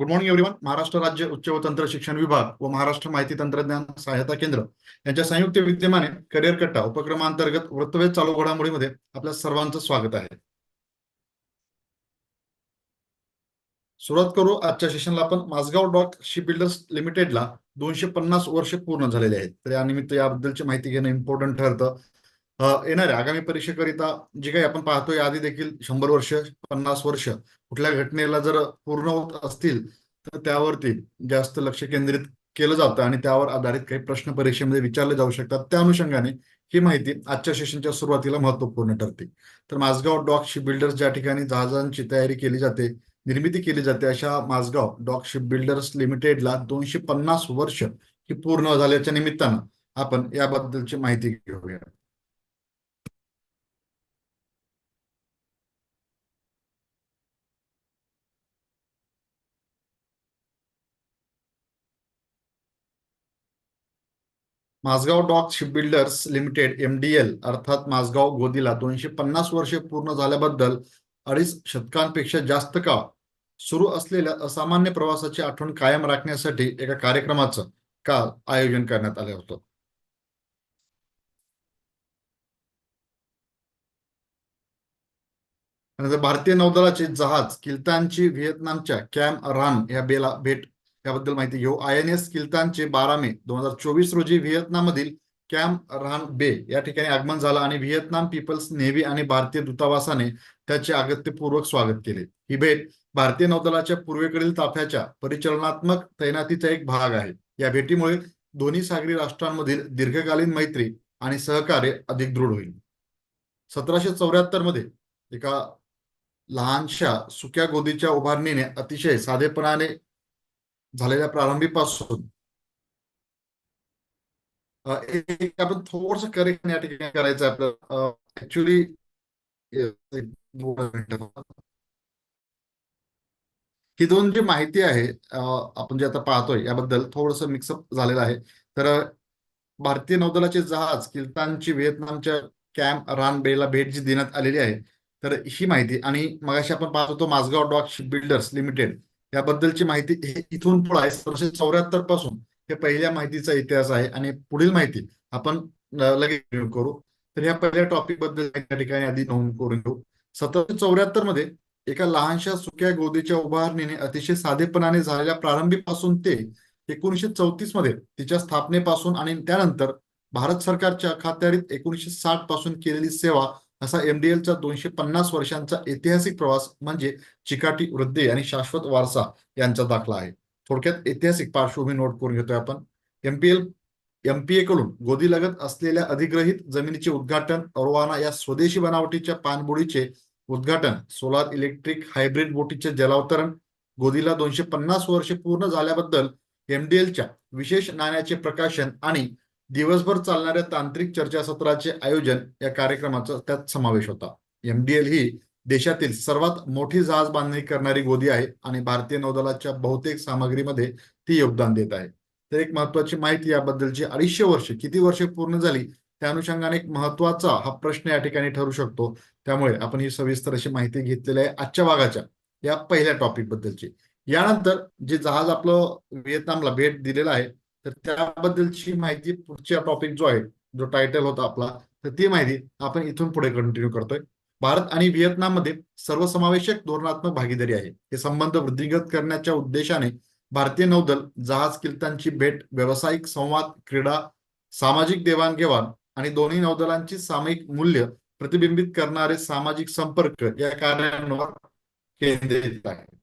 Good morning everyone Maharashtra राज्य उच्च व तंत्र शिक्षण विभाग व महाराष्ट्र माहिती तंत्रज्ञान सहायता केंद्र यांच्या संयुक्त विद्यमाने करिअर कट्टा उपक्रमांतर्गत वृत्तवेध चालू घडामोडीमध्ये आपल्या सर्वांचं स्वागत आहे. सुरुवात करू आजच्या सेशनला आपण. माझगाव डॉक शिप बिल्डर्स लिमिटेडला दोनशे पन्नास वर्ष पूर्ण झालेले आहेत. तर यानिमित्त याबद्दलची माहिती घेणं इम्पॉर्टंट ठरतं. येणाऱ्या आगामी परीक्षेकरिता जे काही आपण पाहतोय आधी देखील शंभर वर्ष पन्नास वर्ष कुठल्या घटनेला जर पूर्ण होत असतील तर त्यावरती जास्त लक्ष केंद्रित केलं जातं आणि त्यावर आधारित काही प्रश्न परीक्षेमध्ये विचारले जाऊ शकतात. त्या अनुषंगाने ही माहिती आजच्या सेशनच्या सुरुवातीला महत्त्वपूर्ण ठरते. तर माझगाव डॉक शिप बिल्डर्स ज्या ठिकाणी जहाजांची तयारी केली जाते निर्मिती केली जाते अशा माझगाव डॉक शिप बिल्डर्स लिमिटेडला दोनशे पन्नास वर्ष ही पूर्ण झाल्याच्या निमित्तानं आपण याबद्दलची माहिती घेऊया. Mazagon dock limited M limited MDL अर्थात माझगाव गोदीला दोनशे पन्नास वर्षे पूर्ण झाल्याबद्दल अडीच शतकांपेक्षा जास्त काळ सुरू असलेल्या असामान्य प्रवासाची आठवण कायम राखण्यासाठी एका कार्यक्रमाचं काल आयोजन करण्यात आलं होतं. भारतीय नौदलाचे जहाज किल्तानची व्हिएतनामच्या कॅम रान या बेला भेट याबद्दल माहिती घेऊ. आय एन एस किल्तानचे बारा मे दोन हजार चोवीस रोजी व्हिएतनाममधील कॅम रान बे या ठिकाणी आगमन झालं आणि व्हिएतनाम पीपल्स नेव्ही आणि भारतीय दूतावासाने त्याचे अगत्यपूर्वक स्वागत केले. ही भेट भारतीय नौदलाच्या पूर्वेकडील ताफ्याच्या परिचालनात्मक तैनातीचा एक भाग आहे. या भेटीमुळे दोन्ही सागरी राष्ट्रांमधील दीर्घकालीन मैत्री आणि सहकार्य अधिक दृढ होईल. सतराशे चौऱ्याहत्तरमध्ये एका लहानशा सुक्या गोदीच्या उभारणीने अतिशय साधेपणाने झालेल्या प्रारंभीपासून. एक आपण थोडस करेक्शन या ठिकाणी करायचं ऍक्च्युली ही दोन जी माहिती आहे आपण जे आता पाहतोय याबद्दल थोडस मिक्सअप झालेलं आहे. तर भारतीय नौदलाचे जहाज किल्तानची व्हिएतनामच्या कॅम्प रान बेला भेट जी देण्यात आलेली आहे तर ही माहिती आणि मगाशी आपण पाहत होतो Mazgaon dock ship builders limited. याबद्दलची माहिती हे इथून पुढे आहे. सतराशे चौऱ्याहत्तरपासून हे पहिल्या माहितीचा इतिहास आहे आणि पुढील माहिती आपण लगेच करू. तर ह्या पहिल्या टॉपिकबद्दल या ठिकाणी आधी नोंद करून घेऊ. सतराशे चौऱ्याहत्तरमध्ये एका लहानशा सुक्या गोदीच्या उभारणीने अतिशय साधेपणाने झालेल्या प्रारंभीपासून ते एकोणीशे चौतीसमध्ये तिच्या स्थापनेपासून आणि त्यानंतर भारत सरकारच्या अखत्यारीत एकोणीसशे साठपासून केलेली सेवा असा एमडीएलचा दोनशे पन्नास वर्षांचा ऐतिहासिक प्रवास म्हणजे चिकाटी वृद्धी आणि शाश्वत वारसा यांचा दाखला आहे. थोडक्यात ऐतिहासिक पार्श्वभूमी नोट करून घेतोय आपण. एमपीएल एमपीए कडून गोदी लगत असलेल्या अधिग्रहित जमिनीचे उद्घाटन अरवाना या स्वदेशी बनावटीच्या पाणबुडीचे उद्घाटन सोलार इलेक्ट्रिक हायब्रिड बोटीचे जलावतरण गोदीला दोनशे पन्नास वर्षे पूर्ण झाल्याबद्दल एमडीएलच्या विशेष नाण्याचे प्रकाशन आणि दिवसभर चालणाऱ्या तांत्रिक चर्चासत्राचे आयोजन या कार्यक्रमाचा त्यात समावेश होता. एमडीएल ही देशातील सर्वात मोठी जहाज बांधणी करणारी गोदी आहे आणि भारतीय नौदलाच्या बहुतेक सामग्रीमध्ये ती योगदान देत आहे. तर एक महत्वाची माहिती याबद्दलची अडीचशे वर्ष किती वर्षे पूर्ण झाली त्या अनुषंगाने एक महत्त्वाचा हा प्रश्न या ठिकाणी ठरू शकतो. त्यामुळे आपण ही सविस्तर अशी माहिती घेतलेली आहे आजच्या भागाच्या या पहिल्या टॉपिक बद्दलची. यानंतर जे जहाज आपलं व्हिएतनामला भेट दिलेलं आहे तर त्याबद्दलची माहिती पुढच्या टॉपिक जो आहे जो टायटल होता आपला तर ती माहिती आपण इथून पुढे कंटिन्यू करतोय. भारत आणि व्हिएतनाममध्ये सर्वसमावेशक धोरणात्मक भागीदारी आहे. हे संबंध वृद्धिंगत करण्याच्या उद्देशाने भारतीय नौदल जहाज किल्तांची भेट व्यावसायिक संवाद क्रीडा सामाजिक देवाणघेवाण आणि दोन्ही नौदलांची सामायिक मूल्य प्रतिबिंबित करणारे सामाजिक संपर्क या कार्यांवर केंद्रित आहे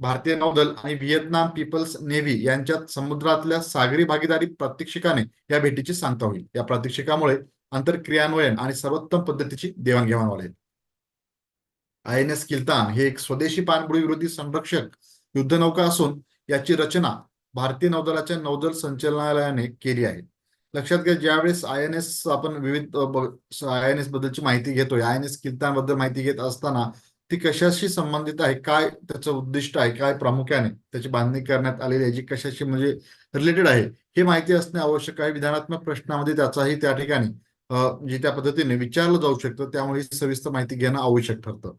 भारतीय नौदल आणि व्हिएतनाम पीपल्स नेव्ही यांच्यात समुद्रातल्या सागरी भागीदारी प्रात्यक्षिकाने या भेटीची सांगता होईल. या प्रात्यक्षिकामुळे आंतरक्रियान्वयन आणि सर्वोत्तम पद्धतीची देवाणघेवाण वाढेल. आय एन एस किल्तान हे एक स्वदेशी पाणबुडी विरोधी संरक्षक युद्धनौका असून याची रचना भारतीय नौदलाच्या नौदल संचालनालयाने केली आहे. लक्षात घ्या ज्यावेळेस आय एन एस आपण विविध आय एन एस बद्दलची माहिती घेतोय आय एन एस किल्तानबद्दल माहिती घेत असताना ती कशाशी संबंधित आहे? काय त्याचं उद्दिष्ट आहे? काय प्रामुख्याने त्याची बांधणी करण्यात आलेली आहे? जी कशाशी म्हणजे रिलेटेड आहे? हे माहिती असणे आवश्यक आहे. विधानात्मक प्रश्नामध्ये त्याचाही त्या ठिकाणी जे म्हणजे त्या पद्धतीने विचारलं जाऊ शकतं. त्यामुळे सविस्तर माहिती घेणं आवश्यक ठरतं.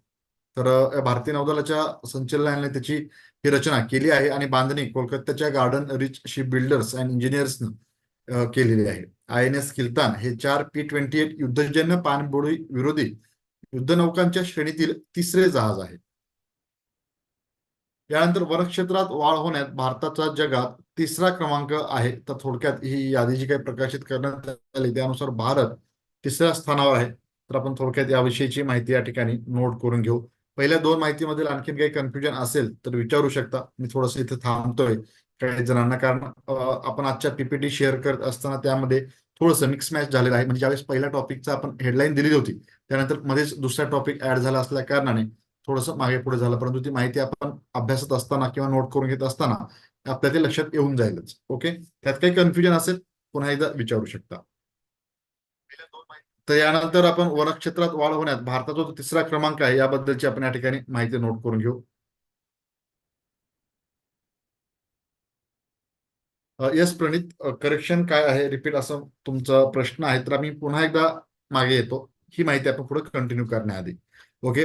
तर भारतीय नौदलाच्या संचालनालयाने त्याची ही रचना केली आहे आणि बांधणी कोलकात्याच्या garden reach ship builders and इंजिनियर्सनं केलेली आहे. आय एन एस किल्तान हे चार पी ट्वेंटी एट युद्धजन्य पाणबुडी विरोधी युद्धनौकांच्या श्रेणीतील तिसरे जहाज आहे यानंतर वनक्षेत्रात वाढ होण्यात भारताचा जगात तिसरा क्रमांक आहे. तर थोडक्यात ही यादी जी काही प्रकाशित करण्यात आली त्यानुसार भारत तिसऱ्या स्थानावर आहे. तर आपण थोडक्यात याविषयीची माहिती या ठिकाणी नोट करून घेऊ. पहिल्या दोन माहितीमधील आणखीन काही कन्फ्युजन असेल तर विचारू शकता. मी थोडस इथे थांबतोय. काही जणांना कारण आपण आजच्या पीपीटी शेअर करत असताना त्यामध्ये थोडंसं मिक्स मॅच झालेलं आहे. म्हणजे ज्यावेळेस पहिल्या टॉपिकचा आपण हेडलाईन दिली होती त्यानंतर मध्येच दुसरा टॉपिक ऍड झाला असल्या कारणाने थोडंसं मागे पुढे झालं. परंतु ती माहिती आपण अभ्यासत असताना किंवा नोट करून घेत असताना आपल्या ते लक्षात येऊन जाईलच. ओके त्यात काही कन्फ्युजन असेल पुन्हा एकदा विचारू शकता. तर यानंतर आपण वनक्षेत्रात वाढ होण्यात भारताचा जो तिसरा क्रमांक आहे याबद्दलची आपण या ठिकाणी माहिती नोट करून घेऊ. यस प्रणित करेक्शन काय आहे? रिपीट असं तुमचा प्रश्न आहे तर आम्ही पुन्हा एकदा मागे येतो. ही माहिती आपण पुढे कंटिन्यू करण्याआधी. ओके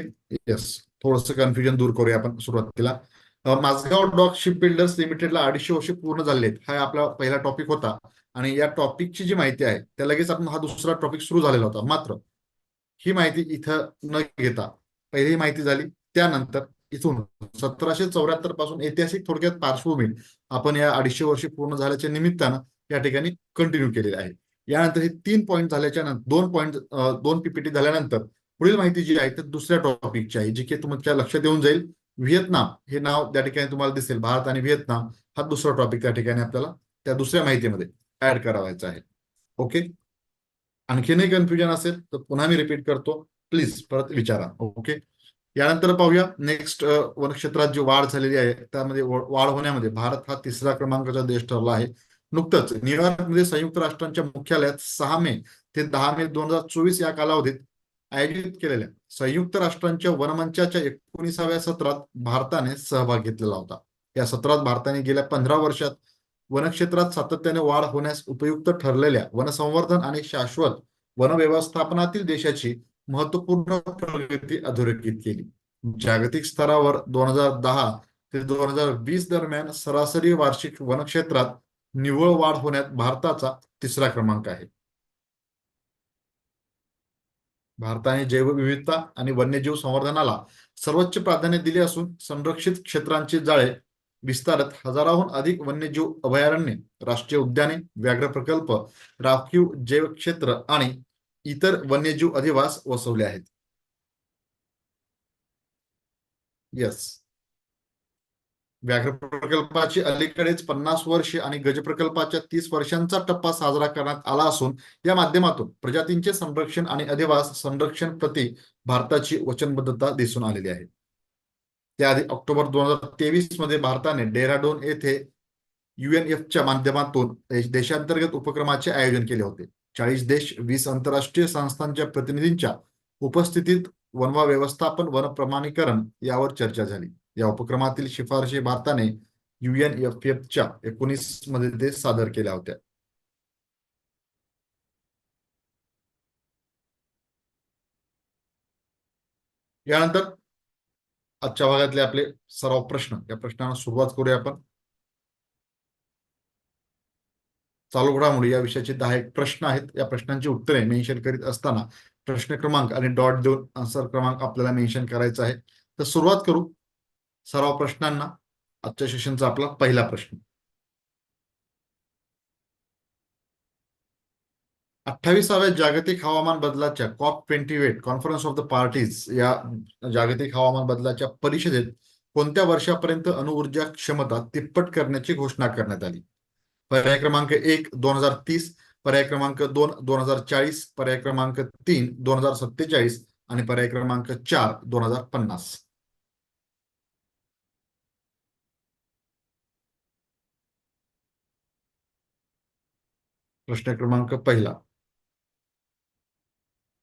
येस थोडस कन्फ्युजन दूर करूया आपण सुरुवातीला. माझगाव डॉक शिप बिल्डर्स लिमिटेडला अडीचशे वर्ष पूर्ण झाले आहेत. हा आपला पहिला टॉपिक होता. आणि या टॉपिकची जी माहिती आहे त्या लगेच आपण हा दुसरा टॉपिक सुरू झालेला होता. मात्र ही माहिती इथं न घेता पहिली माहिती झाली. त्यानंतर इथून सतराशे चौऱ्याहत्तरपासून ऐतिहासिक थोडक्यात पार्श्वभूमी आपण या अडीचशे वर्षे पूर्ण झाल्याच्या निमित्तानं या ठिकाणी कंटिन्यू केलेले आहे. यानंतर हे तीन पॉईंट झाल्याच्यानंतर दोन पॉईंट दोन पीपीटी झाल्यानंतर पुढील माहिती जी आहे ती दुसऱ्या टॉपिकची आहे जी की तुमच्या लक्षात येऊन जाईल. व्हिएतनाम हे नाव त्या ठिकाणी तुम्हाला दिसेल. भारत आणि व्हिएतनाम हा दुसरा टॉपिक त्या ठिकाणी आपल्याला त्या दुसऱ्या माहितीमध्ये ऍड करावायचा आहे. ओके आणखीनही कन्फ्युजन असेल तर पुन्हा मी रिपीट करतो. प्लीज परत विचारा. ओके यानंतर पाहूया. नेक्स्ट वनक्षेत्रात जी वाढ झालेली आहे त्यामध्ये वाढ होण्यामध्ये भारत हा तिसरा क्रमांकाचा देश ठरला आहे. नुकतंच न्यूयॉर्कमध्ये संयुक्त राष्ट्रांच्या मुख्यालयात सहा मे ते दहा मे दोन हजार चोवीस या कालावधीत आयोजित केलेल्या संयुक्त राष्ट्रांच्या वनमंचाच्या एकोणीसाव्या सत्रात भारताने सहभाग घेतलेला होता. या सत्रात भारताने गेल्या पंधरा वर्षात वनक्षेत्रात सातत्याने वाढ होण्यास उपयुक्त ठरलेल्या वनसंवर्धन आणि शाश्वत वन व्यवस्थापनातील देशाची महत्त्वपूर्ण प्रगती अधोरेखित केली. जागतिक स्तरावर दोन हजार दहा ते दोन हजार वीस दरम्यान सरासरी वार्षिक वनक्षेत्रात निव्वळ वाढ होण्यात भारताचा तिसरा क्रमांक आहे. भारताने जैवविविधता आणि वन्यजीव संवर्धनाला सर्वोच्च प्राधान्य दिले असून संरक्षित क्षेत्रांचे जाळे विस्तारत हजाराहून अधिक वन्यजीव अभयारण्ये राष्ट्रीय उद्याने व्याघ्र प्रकल्प राखीव जैव क्षेत्र आणि इतर वन्यजीव अधिवास वसवले आहेत. यस व्याघ्र प्रकल्पाची अलीकडेच पन्नास वर्षे आणि गज प्रकल्पाच्या तीस वर्षांचा टप्पा साजरा करण्यात आला असून या माध्यमातून प्रजातींचे संरक्षण आणि अधिवास संरक्षण प्रती भारताची वचनबद्धता दिसून आलेली आहे. त्याआधी ऑक्टोबर दोन हजार तेवीसमध्ये भारताने डेहराडून येथे युएनएफच्या माध्यमातून देशांतर्गत उपक्रमाचे आयोजन केले होते. चाळीस देश वीस आंतरराष्ट्रीय संस्थांच्या प्रतिनिधींच्या उपस्थितीत वनवा व्यवस्थापन वन प्रमाणीकरण यावर चर्चा झाली. या उपक्रमातील शिफारशी भारताने युएन एफ एफच्या एकोणीसमध्ये ते सादर केल्या होत्या. यानंतर आजच्या भागातले आपले सराव प्रश्न या प्रश्नांना सुरुवात करूया आपण. चालू घडामोडी या विषयाचे दहा एक प्रश्न आहेत. या प्रश्नांची उत्तरे मेन्शन करीत असताना प्रश्न क्रमांक आणि डॉट देऊन आन्सर क्रमांक आपल्याला मेन्शन करायचा आहे. तर सुरुवात करू. सराव प्रश्नांना. आजच्या सेशनचा आपला पहिला प्रश्न. अठ्ठावीसाव्या जागतिक हवामान बदलाच्या COP twenty eight conference of the parties या जागतिक हवामान बदलाच्या परिषदेत कोणत्या वर्षापर्यंत अणुऊर्जा क्षमता तिप्पट करण्याची घोषणा करण्यात आली? पर्याय क्रमांक एक दोन हजार तीस पर्याय क्रमांक दोन दोन हजार चाळीस पर्याय क्रमांक तीन दोन हजार सत्तेचाळीस आणि पर्याय क्रमांक चार दोन हजार पन्नास. प्रश्न क्रमांक पहिला.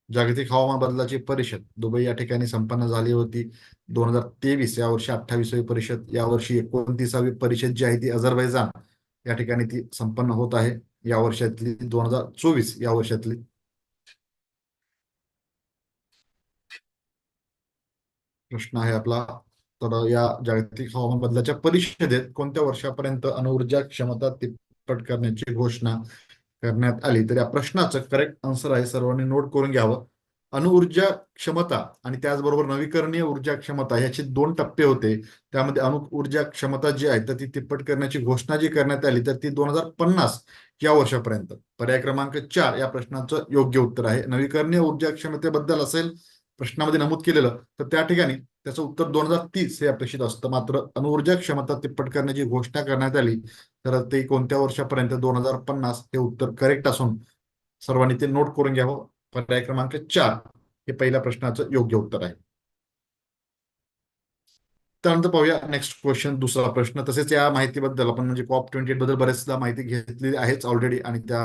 जागतिक हवामान बदलाची परिषद दुबई या ठिकाणी संपन्न झाली होती. दोन हजार तेवीस या वर्षी अठ्ठावीसावी परिषद या वर्षी एकोणतीसावी परिषद जी आहे ती अझरबैजान. या ठिकाणी ती संपन्न होत आहे. या वर्षातली दोन हजार चोवीस या वर्षातली. प्रश्न आहे आपला. तर या जागतिक हवामान बदलाच्या परिषदेत कोणत्या वर्षापर्यंत अणुऊर्जा क्षमता तिप्पट करण्याची घोषणा करण्यात आली? तर या प्रश्नाचं करेक्ट आन्सर आहे. सर्वांनी नोट करून घ्यावं. अणुऊर्जा क्षमता आणि त्याचबरोबर नवीकरणीय ऊर्जा क्षमता याचे दोन टप्पे होते. त्यामध्ये अणु ऊर्जा क्षमता जी आहे तर ती तिप्पट करण्याची घोषणा जी करण्यात आली तर ती दोन हजार पन्नास या वर्षापर्यंत. पर्याय क्रमांक चार या प्रश्नाचं योग्य उत्तर आहे. नवीकरणीय ऊर्जा क्षमतेबद्दल असेल प्रश्नामध्ये नमूद केलेलं तर त्या ठिकाणी त्याचं उत्तर दोन हजार तीस हे अपेक्षित असतं. मात्र अणुऊर्जा क्षमता तिप्पट करण्याची घोषणा करण्यात आली तर ते कोणत्या वर्षापर्यंत? दोन हजार पन्नास हे उत्तर करेक्ट असून सर्वांनी ते नोट करून घ्यावं. पर्याय क्रमांक चार हे पहिल्या प्रश्नाचं योग्य उत्तर आहे. त्यानंतर पाहूया नेक्स्ट क्वेश्चन दुसरा प्रश्न. तसेच या माहितीबद्दल आपण म्हणजे कॉप ट्वेंटी बद्दल बरेचदा माहिती घेतलेली आहेच ऑलरेडी आणि त्या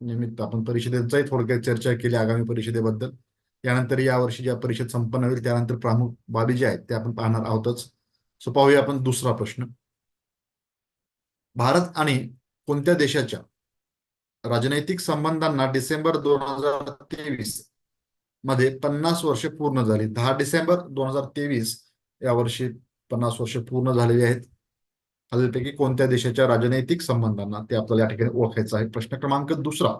निमित्त आपण परिषदेचाही थोडक्यात चर्चा केली आगामी परिषदेबद्दल. यानंतर यावर्षी ज्या परिषद संपन्न होईल त्यानंतर प्रमुख बाबी ज्या आहेत त्या आपण पाहणार आहोतच. सो पाहूया आपण दुसरा प्रश्न. भारत आणि कोणत्या देशाच्या राजनैतिक संबंधांना डिसेंबर दोन हजार तेवीसमध्ये पन्नास वर्षे पूर्ण झाली. दहा डिसेंबर दोन हजार तेवीस या वर्षी पन्नास वर्षे पूर्ण झालेली आहेत. खालीलपैकी कोणत्या देशाच्या राजनैतिक संबंधांना ते आपल्याला या ठिकाणी ओळखायचं आहे? प्रश्न क्रमांक दुसरा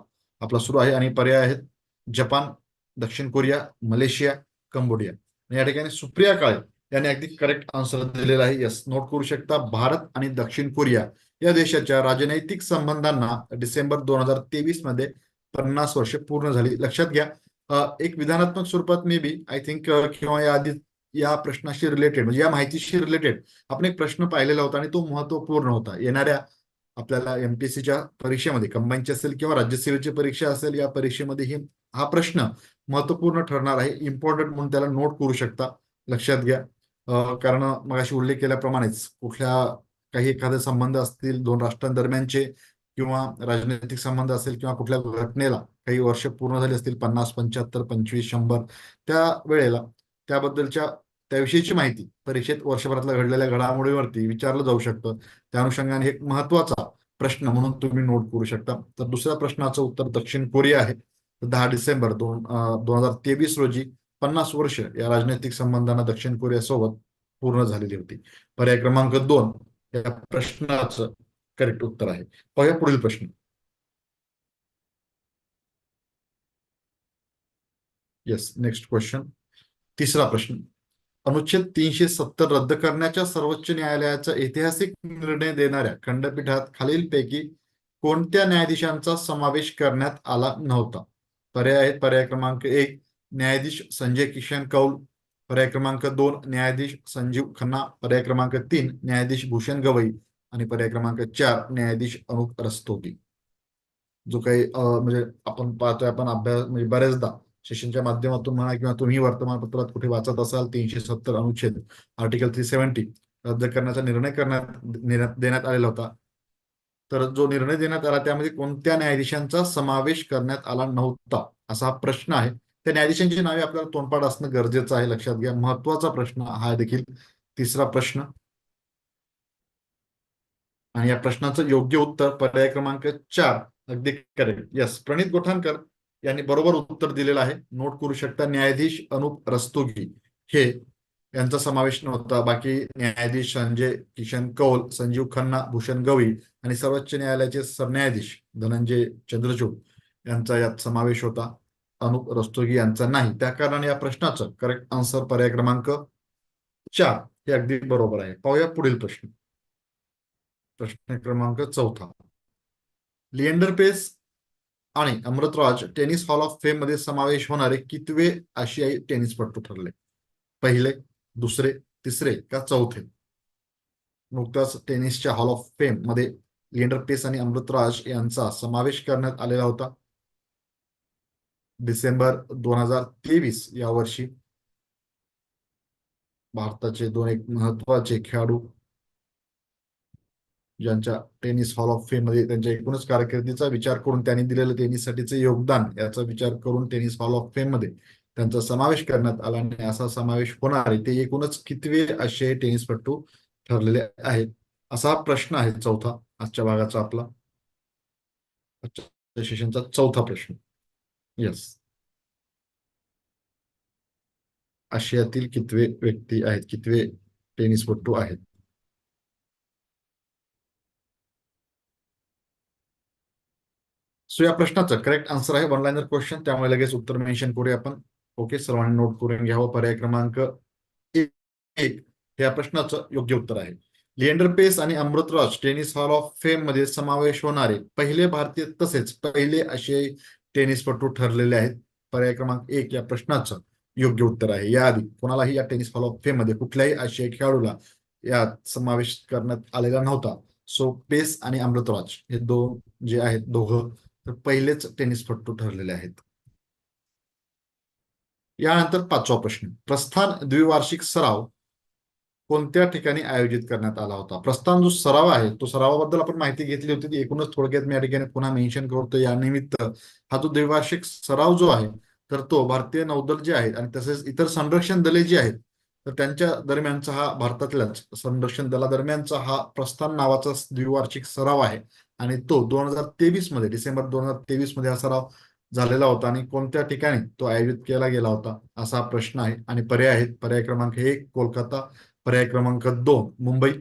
आपला सुरू आहे आणि पर्याय आहेत. जपान दक्षिण कोरिया मलेशिया कंबोडिया. या ठिकाणी सुप्रिया काळे यांनी अगदी करेक्ट आन्सर दिलेला आहे. यस नोट करू शकता भारत आणि दक्षिण कोरिया या देशाच्या राजनैतिक संबंधांना डिसेंबर दोन हजार तेवीसमध्ये पन्नास वर्ष पूर्ण झाली. लक्षात घ्या एक विधानात्मक स्वरूपात मे बी आय थिंक किंवा या आधी या प्रश्नाशी रिलेटेड म्हणजे या माहितीशी रिलेटेड आपण एक प्रश्न पाहिलेला होता आणि तो महत्त्वपूर्ण होता. येणाऱ्या आपल्याला एमपीएससीच्या परीक्षेमध्ये कंबाईनची असेल किंवा राज्यसेवेची परीक्षा असेल या परीक्षेमध्ये ही हा प्रश्न महत्त्वपूर्ण ठरणार आहे. इम्पॉर्टंट म्हणून त्याला नोट करू शकता. लक्षात घ्या. कारण मग अशी उल्लेख केल्याप्रमाणेच कुठल्या काही एखादे संबंध असतील दोन राष्ट्रांदरम्यानचे किंवा राजनैतिक संबंध असेल किंवा कुठल्या घटनेला काही वर्ष पूर्ण झाली असतील पन्नास पंच्याहत्तर पंचवीस शंभर त्या वेळेला त्याबद्दलच्या त्याविषयीची माहिती परीक्षेत वर्षभरातल्या घडलेल्या घडामोडीवरती विचारलं जाऊ शकतं. त्या अनुषंगाने एक महत्त्वाचा प्रश्न म्हणून तुम्ही नोट करू शकता. तर दुसऱ्या प्रश्नाचं उत्तर दक्षिण कोरिया आहे. दहा डिसेंबर दोन दोन हजार तेवीस रोजी पन्नास वर्ष या राजनैतिक संबंधांना दक्षिण कोरियासोबत पूर्ण झालेली होती. पर्याय क्रमांक दोन या प्रश्नाचं करेक्ट उत्तर आहे. पाहूया पुढील प्रश्न. येस नेक्स्ट क्वेश्चन तिसरा प्रश्न. अनुच्छेद तीनशे सत्तर रद्द करण्याच्या सर्वोच्च न्यायालयाचा ऐतिहासिक निर्णय देणाऱ्या खंडपीठात खालीलपैकी कोणत्या न्यायाधीशांचा समावेश करण्यात आला नव्हता? पर्याय आहेत. पर्याय क्रमांक एक न्यायाधीश संजय किशन कौल. पर्याय क्रमांक दोन न्यायाधीश संजीव खन्ना पर्याय क्रमांक तीन न्यायाधीश भूषण गवई आणि पर्याय क्रमांक चार न्यायाधीश अनुप रस्तोगी. जो काही म्हणजे आपण पाहतोय आपण अभ्यास म्हणजे बऱ्याचदा सेशनच्या माध्यमातून म्हणा किंवा तुम्ही वर्तमानपत्रात कुठे वाचत असाल तीनशे सत्तर अनुच्छेद आर्टिकल थ्री सेव्हन्टी रद्द करण्याचा निर्णय करण्यात देण्यात आलेला होता. तर जो निर्णय देण्यात आला त्यामध्ये कोणत्या न्यायाधीशांचा समावेश करण्यात आला नव्हता असा हा प्रश्न आहे. त्या न्यायाधीशांची नावे आपल्याला तोंडपाड असणं गरजेचं आहे लक्षात घ्या. महत्त्वाचा प्रश्न हा देखील तिसरा प्रश्न. आणि या प्रश्नाचं योग्य उत्तर पर्याय क्रमांक चार अगदी करेक्ट यस प्रणित गोठाणकर यांनी बरोबर उत्तर दिलेलं आहे. नोट करू शकता न्यायाधीश अनुप रस्तोगी हे यांचा समावेश नव्हता. बाकी न्यायाधीश संजय किशन कौल संजीव खन्ना भूषण गवई आणि सर्वोच्च न्यायालयाचे सरन्यायाधीश धनंजय चंद्रचूड यांचा यात समावेश होता. अनुप रस्तोगी यांचा नाही. त्या कारणाने या प्रश्नाचं करेक्ट आन्सर पर्याय क्रमांक चार हे अगदी बरोबर आहे. पाहूया पुढील प्रश्न. प्रश्न क्रमांक चौथा. लिएंडर पेस आणि अमृतराज टेनिस हॉल ऑफ फेममध्ये समावेश होणारे कितवे आशियाई टेनिसपटू ठरले? पहिले दुसरे तिसरे का चौथे? नुकताच टेनिसच्या हॉल ऑफ फेममध्ये लिएंडर पेस आणि अमृतराज यांचा समावेश करण्यात आलेला होता. डिसेंबर दोन हजार तेवीस या वर्षी भारताचे दोन एक महत्त्वाचे खेळाडू ज्यांच्या टेनिस हॉल ऑफ फेममध्ये त्यांच्या एकूणच कारकिर्दीचा विचार करून त्यांनी दिलेलं टेनिससाठीचे योगदान याचा विचार करून टेनिस हॉल ऑफ फेममध्ये त्यांचा समावेश करण्यात आला आणि असा समावेश होणार आहे ते एकूणच कितवे असे टेनिसपटू ठरलेले आहेत? असा प्रश्न आहे चौथा आजच्या भागाचा आपला. सेशनचा चौथा प्रश्न. येस आशियातील कितवे व्यक्ती आहेत? कितवे टेनिसपटू आहेत? सो या प्रश्नाचं करेक्ट आन्सर आहे वन लाईनर क्वेश्चन त्यामुळे लगेच उत्तर मेन्शन करूया आपण. ओके सर्वांनी नोट करून घ्यावं हो. पर्याय क्रमांक एक. एक या प्रश्नाचं योग्य उत्तर आहे. लिएंडर पेस आणि अमृतराज टेनिस हॉल ऑफ फेममध्ये समावेश होणारे पहिले भारतीय तसेच पहिले आशियाई टेनिसपटू ठरलेले आहेत. पर्याय क्रमांक एक या प्रश्नाचं योग्य उत्तर आहे. याआधी कोणालाही या टेनिस हॉल ऑफ फेममध्ये कुठल्याही आशियाई खेळाडूला यात समावेश करण्यात आलेला नव्हता. सो पेस आणि अमृतराज हे दोन जे आहेत दोघं तर पहिलेच टेनिसपटू ठरलेले आहेत. यानंतर पाचवा प्रश्न. प्रस्थान द्विवार्षिक सराव कोणत्या ठिकाणी आयोजित करण्यात आला होता? प्रस्थान जो सराव आहे तो सरावाबद्दल आपण माहिती घेतली होती ती एकूणच थोडक्यात मी या ठिकाणी पुन्हा मेन्शन करतो. या निमित्त हा जो द्विवार्षिक सराव जो आहे तर तो भारतीय नौदल जे आहे आणि तसेच इतर संरक्षण दले जी आहेत तर त्यांच्या दरम्यानचा हा भारतातल्याच संरक्षण दलादरम्यानचा हा प्रस्थान नावाचा द्विवार्षिक सराव आहे. आणि तो दोन हजार तेवीसमध्ये डिसेंबर दोन हजार तेवीसमध्ये हा सराव झालेला होता आणि कोणत्या ठिकाणी तो आयोजित केला गेला होता असा प्रश्न आहे. आणि पर्याय आहेत. पर्याय क्रमांक एक कोलकाता. पर्याय क्रमांक दोन मुंबई.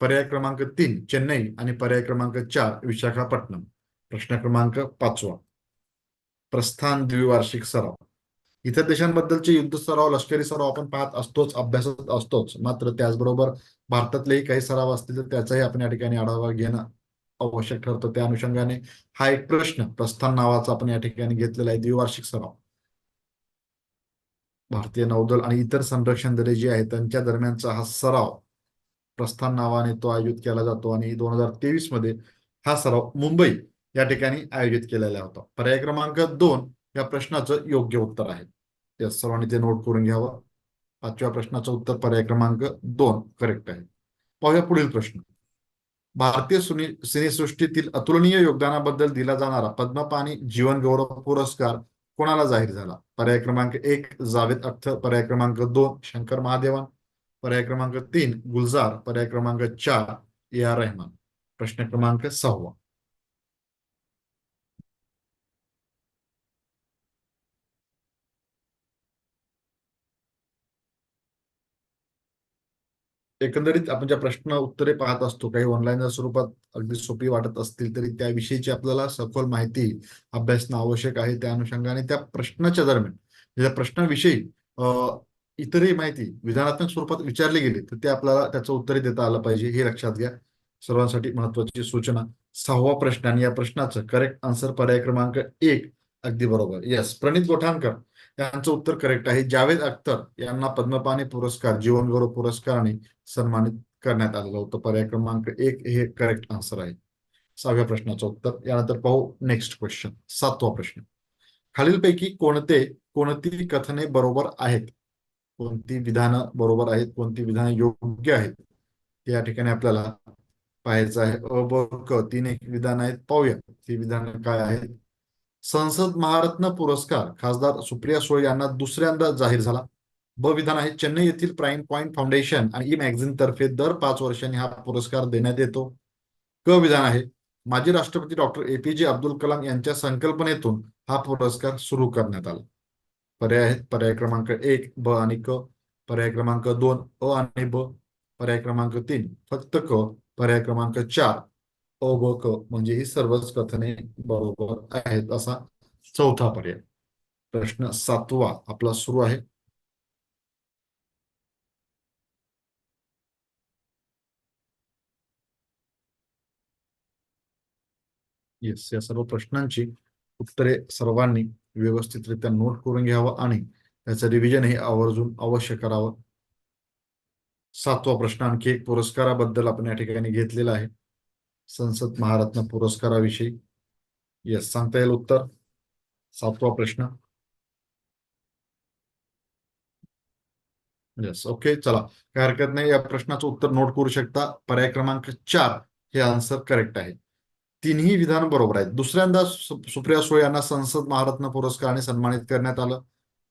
पर्याय क्रमांक तीन चेन्नई. आणि पर्याय क्रमांक चार विशाखापट्टणम. प्रश्न क्रमांक पाचवा. प्रस्थान द्विवार्षिक सराव. इतर देशांबद्दलचे युद्ध सराव लष्करी सराव आपण पाहत असतोच अभ्यासत असतोच. मात्र त्याचबरोबर भारतातलेही काही सराव असतील तर त्याचाही आपण या ठिकाणी आढावा घेणं आवश्यक ठरतं. त्या अनुषंगाने हा एक प्रश्न प्रस्थान नावाचा आपण या ठिकाणी घेतलेला आहे द्विवार्षिक सराव. भारतीय नौदल आणि इतर संरक्षण दले जे आहेत त्यांच्या दरम्यानचा हा सराव प्रस्थान नावाने तो आयोजित केला जातो आणि दोन हजार तेवीसमध्ये हा सराव मुंबई या ठिकाणी आयोजित केलेला होता. पर्याय क्रमांक दोन या प्रश्नाचं योग्य उत्तर आहे. या सर्वांनी ते नोट करून घ्यावं. पाचव्या प्रश्नाचं उत्तर पर्याय क्रमांक दोन करेक्ट आहे. पाहूया पुढील प्रश्न. भारतीय सिनेसृष्टीतील अतुलनीय योगदानाबद्दल दिला जाणारा पद्मपाणी जीवन गौरव पुरस्कार कोणाला जाहीर झाला? पर्याय क्रमांक एक जावेद अख्तर. पर्याय क्रमांक दोन शंकर महादेवन. पर्याय क्रमांक तीन गुलजार. पर्याय क्रमांक चार ए आर रहमान. प्रश्न क्रमांक सहावा. एकंदरीत आपण ज्या प्रश्न उत्तरे पाहत असतो काही ऑनलाईन स्वरूपात अगदी सोपी वाटत असतील तरी त्याविषयीची आपल्याला सखोल माहिती अभ्यासणं आवश्यक आहे त्या अनुषंगाने त्या प्रश्नाच्या दरम्यान. त्या प्रश्नाविषयी इतरही माहिती विधानात्मक स्वरूपात विचारली गेली तर ते आपल्याला त्याचं उत्तरही देता आलं पाहिजे हे लक्षात घ्या. सर्वांसाठी महत्वाची सूचना सहावा प्रश्न आणि या प्रश्नाचं करेक्ट आन्सर पर्याय क्रमांक एक अगदी बरोबर. यस प्रणित गोठाणकर यांचं उत्तर करेक्ट आहे. जावेद अख्तर यांना पद्मपाणी पुरस्कार जीवन गौरव आणि सन्मानित करण्यात आलेलं होतं. पर्याय क्रमांक एक हे करेक्ट आन्सर आहे. सहाव्या प्रश्नाचं उत्तर. यानंतर पाहू नेक्स्ट क्वेश्चन सातवा प्रश्न. खालीलपैकी कोणते कोणती कथने बरोबर आहेत? कोणती विधानं बरोबर आहेत? कोणती विधानं योग्य आहेत? या ठिकाणी आपल्याला पाहायचं आहे. अ ब क तीन एक विधान आहेत. पाहूया ती विधानं काय आहेत. संसद महारत्न पुरस्कार खासदार सुप्रिया सुळे यांना दुसऱ्यांदा जाहीर झाला. ब विधान आहे. चेन्नई येथील प्राईम पॉइंट फाउंडेशन आणि ई मॅगझिन तर्फे दर पाच वर्षांनी हा पुरस्कार देण्यात येतो. क विधान आहे. माजी राष्ट्रपती डॉक्टर एपीजे अब्दुल कलाम यांच्या संकल्पनेतून हा पुरस्कार सुरू करण्यात आला. पर्याय आहेत. पर्याय क्रमांक एक ब आणि क. पर्याय क्रमांक दोन अ आणि ब. पर्याय क्रमांक तीन फक्त क. पर्याय क्रमांक चार अ ब क. म्हणजे ही सर्वच कथने बरोबर आहेत असा चौथा पर्याय. प्रश्न सातवा आपला सुरू आहे. येस या सर्व प्रश्नांची उत्तरे सर्वांनी व्यवस्थितरित्या नोट करून घ्यावं आणि त्याचं रिव्हिजन हे आवर्जून अवश्य करावं. सातवा प्रश्न आणखी एक पुरस्काराबद्दल आपण या ठिकाणी घेतलेला आहे. संसद महारत्न पुरस्काराविषयी. येस सांगता येईल उत्तर? सातवा प्रश्न. येस ओके चला. काय हरकत नाही या प्रश्नाचं उत्तर नोट करू शकता. पर्याय क्रमांक चार हे आन्सर करेक्ट आहे. तिन्ही विधान बरोबर आहेत. दुसऱ्यांदा सुप्रिया सुळे यांना संसद महारत्न पुरस्काराने सन्मानित करण्यात आलं.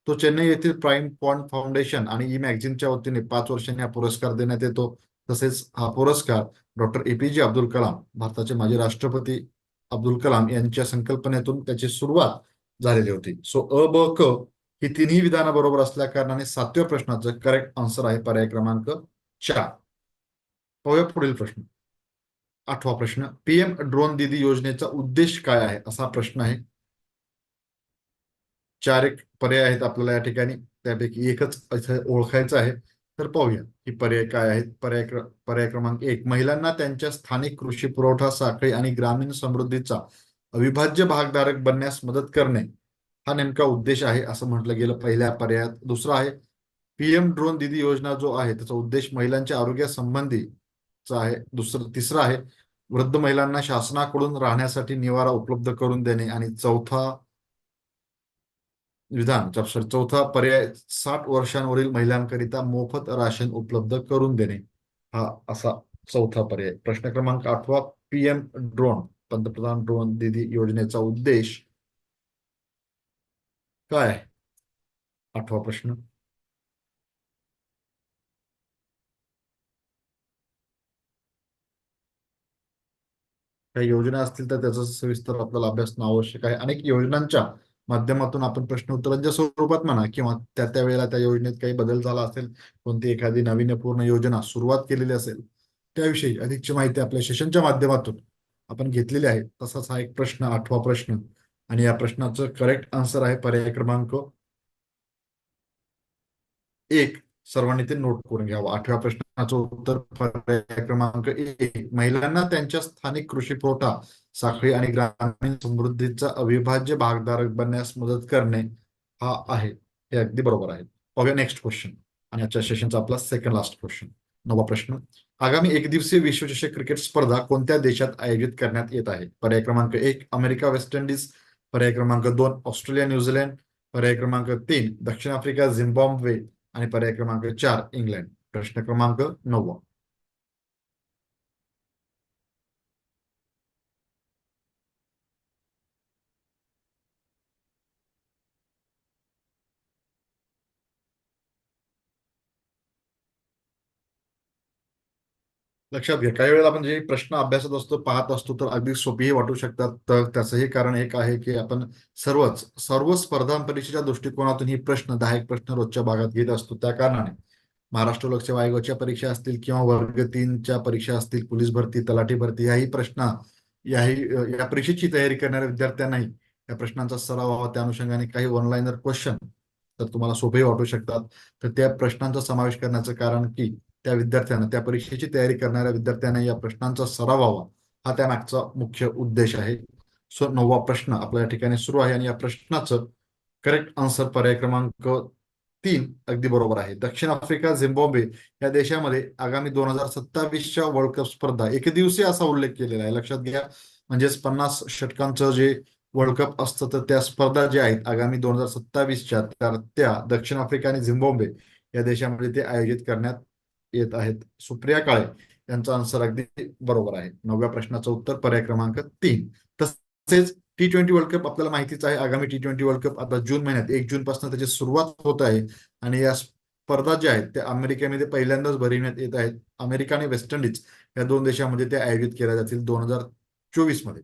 तो चेन्नई येथील प्राईम पॉइंट फाउंडेशन आणि ई मॅगझिनच्या वतीने पाच वर्षांनी हा पुरस्कार देण्यात येतो. तसेच हा पुरस्कार डॉक्टर एपीजे अब्दुल कलाम भारताचे माजी राष्ट्रपती अब्दुल कलाम यांच्या संकल्पनेतून त्याची सुरुवात झालेली होती. सो अ ब क ही तिन्ही विधानं बरोबर असल्या कारणाने सातव्या प्रश्नाचं करेक्ट आन्सर आहे पर्याय क्रमांक चार. पाहूया पुढील प्रश्न. आठवा प्रश्न. पीएम ड्रोन दीदी योजनेचा उद्देश काय आहे? असा प्रश्न आहे. चार एक पर्याय आहेत आपल्याला या ठिकाणी. त्यापैकी एकच ओळखायचं आहे. तर पाहूया की पर्याय काय आहेत. पर्याय पर्याय क्रमांक एक. महिलांना त्यांच्या स्थानिक कृषी पुरवठा साखळी आणि ग्रामीण समृद्धीचा अविभाज्य भागधारक बनण्यास मदत करणे हा नेमका उद्देश आहे असं म्हटलं गेलं पहिल्या पर्यायात. दुसरा आहे पीएम ड्रोन दीदी योजना जो आहे त्याचा उद्देश महिलांच्या आरोग्यासंबंधी आहे दुसरं तिसरं आहे वृद्ध महिलांना शासनाकडून राहण्यासाठी निवारा उपलब्ध करून देणे आणि चौथा विधान चौथा पर्याय साठ वर्षांवरील महिलांकरिता मोफत राशन उपलब्ध करून देणे. हा असा चौथा पर्याय. प्रश्न क्रमांक आठवा पीएम ड्रोन पंतप्रधान ड्रोन दिदी योजनेचा उद्देश काय? आठवा प्रश्न. काही योजना असतील तर त्याचा सविस्तर आपल्याला अभ्यासणं आवश्यक आहे. अनेक योजनांच्या माध्यमातून आपण प्रश्न उत्तरांच्या स्वरूपात म्हणा किंवा त्या त्या वेळेला त्या योजनेत काही बदल झाला असेल कोणती एखादी नाविन्यपूर्ण योजना सुरुवात केलेली असेल त्याविषयी अधिकची माहिती आपल्या सेशनच्या माध्यमातून आपण घेतलेली आहे. तसाच हा एक प्रश्न आठवा प्रश्न आणि या प्रश्नाचं करेक्ट आन्सर आहे पर्याय क्रमांक एक. सर्वांनी ते नोट करून घ्यावा. आठव्या प्रश्न उत्तर पर्याय क्रमांक एक. महिलांना त्यांच्या स्थानिक कृषी पुरवठा साखळी आणि ग्रामीण समृद्धीचा अविभाज्य भागधारक बनण्यास मदत करणे हा आहे. हे अगदी बरोबर आहे. पाहूया नेक्स्ट क्वेश्चन आणि आजच्या सेशनचा आपला सेकंड लास्ट क्वेश्चन नवा प्रश्न. आगामी एक दिवसीय विश्वचषक क्रिकेट स्पर्धा कोणत्या देशात आयोजित करण्यात येत आहे? पर्याय क्रमांक एक अमेरिका वेस्ट इंडिज. पर्याय क्रमांक दोन ऑस्ट्रेलिया न्यूझीलंड पर्याय क्रमांक तीन दक्षिण आफ्रिका झिम्बाब्वे. आणि पर्याय क्रमांक चार इंग्लंड. प्रश्न क्रमांक नववा लक्षात घ्या काही वेळेला आपण जे प्रश्न अभ्यासत असतो पाहत असतो तर अगदी सोपीही वाटू शकतात. तर त्याचंही कारण एक आहे की आपण सर्वच सर्व स्पर्धा परीक्षेच्या दृष्टिकोनातून ही प्रश्न दहा एक प्रश्न रोजच्या भागात घेत असतो. त्या कारणाने महाराष्ट्र लोकसेवा आयोगाच्या परीक्षा असतील किंवा वर्ग तीनच्या परीक्षा असतील पोलीस भरती तलाठी भरती याही प्रश्न याही या परीक्षेची तयारी करणाऱ्या विद्यार्थ्यांनाही या प्रश्नांचा सराव व्हावा त्या अनुषंगाने काही ऑनलाईनर क्वेश्चन तर तुम्हाला सोपेही वाटू शकतात. तर त्या प्रश्नांचा समावेश करण्याचं कारण की त्या विद्यार्थ्यांना त्या परीक्षेची तयारी करणाऱ्या विद्यार्थ्यांना या प्रश्नांचा सराव व्हावा हा त्या मागचा मुख्य उद्देश आहे. सो नववा प्रश्न आपल्या ठिकाणी सुरू आहे आणि या प्रश्नाचं करेक्ट आन्सर पर्याय क्रमांक तीन अगदी बरोबर आहे. दक्षिण आफ्रिका झिम्बाब्वे या देशामध्ये आगामी दोन हजार सत्तावीसच्या वर्ल्ड कप स्पर्धा एकदिवसीय असा उल्लेख केलेला आहे. लक्षात घ्या म्हणजेच पन्नास षटकांचं जे वर्ल्ड कप असतं तर त्या स्पर्धा ज्या आहेत आगामी दोन हजार सत्तावीसच्या तर त्या दक्षिण आफ्रिका आणि झिम्बाब्वे या देशामध्ये ते आयोजित करण्यात येत आहेत. सुप्रिया काळे यांचा आन्सर अगदी बरोबर आहे. नवव्या प्रश्नाचं उत्तर पर्याय क्रमांक तीन. तसेच टी ट्वेंटी वर्ल्ड कप आपल्याला माहितीच आहे आगामी टी ट्वेंटी वर्ल्ड कप आता जून महिन्यात एक जून पासून त्याची सुरुवात होत आहे. आणि या स्पर्धा ज्या आहेत त्या अमेरिकेमध्ये पहिल्यांदाच भरविण्यात येत आहेत. अमेरिका आणि वेस्ट इंडिज या दोन देशामध्ये त्या आयोजित केल्या जातील दोन हजार चोवीसमध्ये.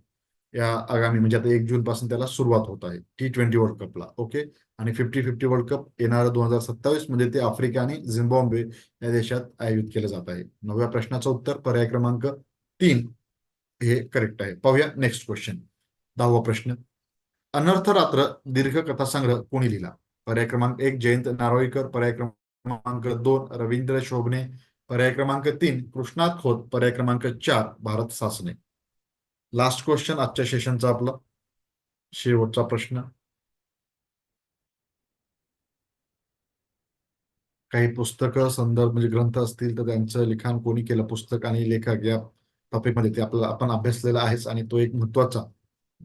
या आगामी म्हणजे आता एक जून पासून त्याला सुरुवात होत आहे टी ट्वेंटी वर्ल्ड कपला ओके? आणि फिफ्टी फिफ्टी वर्ल्ड कप येणारं दोन हजार सत्तावीसमध्ये ते आफ्रिका आणि झिम्बाब्वे या देशात आयोजित केलं जात आहे. नवव्या प्रश्नाचं उत्तर पर्याय क्रमांक तीन हे करेक्ट आहे. पाहूया नेक्स्ट क्वेश्चन दहावा प्रश्न. अनर्थ रात्र दीर्घ कथासंग्रह कोणी लिहिला? पर्याय क्रमांक एक जयंत नारळीकर पर्याय क्रमांक दोन रवींद्र शोभने पर्याय क्रमांक तीन कृष्णात खोत. पर्याय क्रमांक चार भारत सासने लास्ट क्वेश्चन आजच्या सेशनचा आपला. शेवटचा प्रश्न. काही पुस्तकं संदर्भ म्हणजे ग्रंथ असतील तर त्यांचं लिखाण कोणी केलं? पुस्तक आणि लेखक या टॉपिकमध्ये ते आपल्याला आपण अभ्यासलेला आहेच आणि तो एक महत्त्वाचा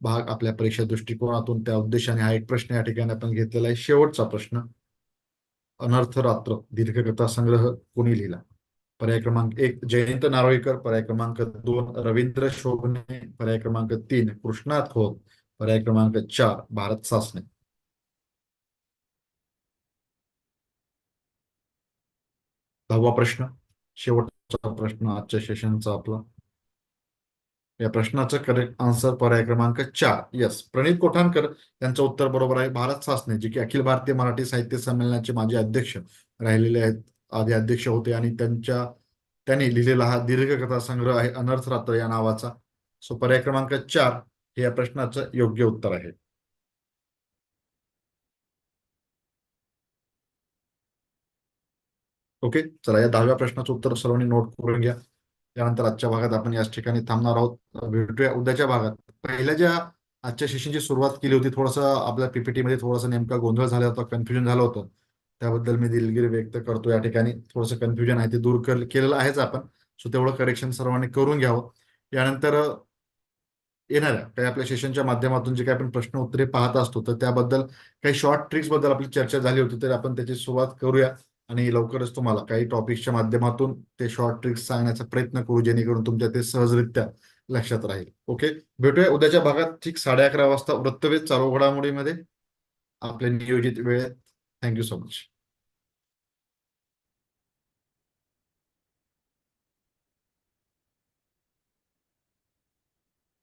भाग आपल्या परीक्षा दृष्टिकोनातून त्या उद्देशाने हा एक प्रश्न या ठिकाणी आपण घेतलेला आहे. शेवटचा प्रश्न. अनर्थ रात्र दीर्घकथा संग्रह कोणी लिहिला? पर्याय क्रमांक एक जयंत नारळीकर. पर्याय क्रमांक दोन रवींद्र शोभने. पर्याय क्रमांक तीन कृष्णात खोत. पर्याय क्रमांक चार भारत सासने दहावा प्रश्न. शेवटचा प्रश्न आजच्या सेशनचा आपला. या प्रश्नाचं करेक्ट आन्सर पर्याय क्रमांक चार. यस प्रणित कोठानकर यांचं उत्तर बरोबर आहे. भारत सासने जे की अखिल भारतीय मराठी साहित्य संमेलनाचे माजी अध्यक्ष राहिलेले आहेत आधी अध्यक्ष होते आणि त्यांच्या त्यांनी लिहिलेला हा दीर्घकथा संग्रह आहे अनर्थ रात्र या नावाचा. सो पर्याय क्रमांक चार हे या प्रश्नाचं योग्य उत्तर आहे. ओके चला या दहाव्या प्रश्नाचं उत्तर सर्वांनी नोट करून घ्या. त्यानंतर आजच्या भागात आपण याच ठिकाणी थांबणार आहोत. भेटूया उद्याच्या भागात. पहिल्या ज्या आजच्या सेशनची सुरुवात केली होती थोडस आपल्या पीपीटी मध्ये थोडासा नेमका गोंधळ झाला होता कन्फ्युजन झालं होतं. त्याबद्दल मी दिलगिरी व्यक्त करतो या ठिकाणी. थोडंसं कन्फ्युजन आहे ते दूर केलेलं आहेच आपण. सो तेवढं करेक्शन सर्वांनी करून घ्यावं. यानंतर येणाऱ्या काही आपल्या सेशनच्या माध्यमातून जे काही आपण प्रश्न उत्तरे पाहत असतो तर त्याबद्दल काही शॉर्ट ट्रिक्सबद्दल आपली चर्चा झाली होती तर आपण त्याची सुरुवात करूया. आणि लवकरच तुम्हाला काही टॉपिक्सच्या माध्यमातून ते शॉर्ट ट्रिक्स सांगण्याचा प्रयत्न करू जेणेकरून तुमच्या ते सहजरित्या लक्षात राहील. ओके? भेटूया उद्याच्या भागात ठीक साडे अकरा वाजता वृत्तवेध चालू घडामोडीमध्ये आपल्या नियोजित वेळेत. Thank you so much.